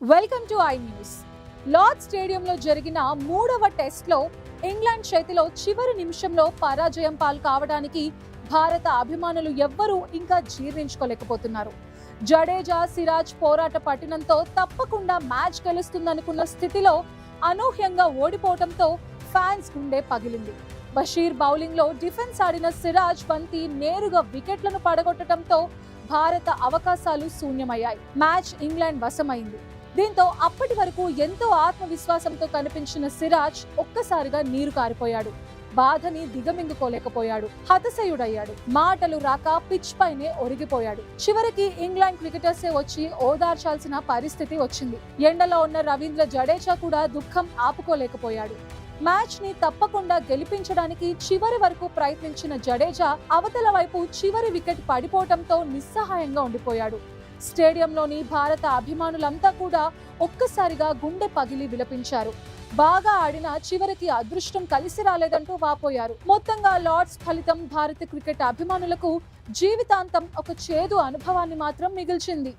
Welcome to I news Lord స్టేడియంలో జరిగిన మూడవ టెస్ట్లో ఇంగ్లాండ్ చేతిలో చివరి నిమిషంలో పరాజయం పాలు కావడానికి భారత అభిమానులు ఎవ్వరూ ఇంకా జీర్ణించుకోలేకపోతున్నారు. జడేజా సిరాజ్ పోరాట పట్టినంతో తప్పకుండా మ్యాచ్ గెలుస్తుందనుకున్న స్థితిలో అనూహ్యంగా ఓడిపోవడంతో ఫ్యాన్స్ గుండె పగిలింది. బషీర్ బౌలింగ్లో డిఫెన్స్ ఆడిన సిరాజ్ బంతి నేరుగా వికెట్లను పడగొట్టడంతో భారత అవకాశాలు శూన్యమయ్యాయి. Match England వశమైంది. దీంతో అప్పటి వరకు ఎంతో ఆత్మవిశ్వాసంతో కనిపించిన సిరాజ్ ఒక్కసారిగా నీరు కారిపోయాడు. బాధని దిగమింగుకోలేకపోయాడు. హతశయుడయ్యాడు. మాటలు రాక పిచ్ పైనే ఒరిగిపోయాడు. చివరికి ఇంగ్లాండ్ క్రికెటర్సే వచ్చి ఓదార్చాల్సిన పరిస్థితి వచ్చింది. ఎండలో ఉన్న రవీంద్ర జడేజా కూడా దుఃఖం ఆపుకోలేకపోయాడు. మ్యాచ్ని తప్పకుండా గెలిపించడానికి చివరి వరకు ప్రయత్నించిన జడేజా అవతల వైపు చివరి వికెట్ పడిపోవడంతో నిస్సహాయంగా ఉండిపోయాడు. స్టేడియంలోని భారత అభిమానులంతా కూడా ఒక్కసారిగా గుండె పగిలి విలపించారు. బాగా ఆడిన చివరికి అదృష్టం కలిసి రాలేదంటూ వాపోయారు. మొత్తంగా లార్డ్స్ ఫలితం భారత క్రికెట్ అభిమానులకు జీవితాంతం ఒక చేదు అనుభవాన్ని మాత్రం మిగిల్చింది.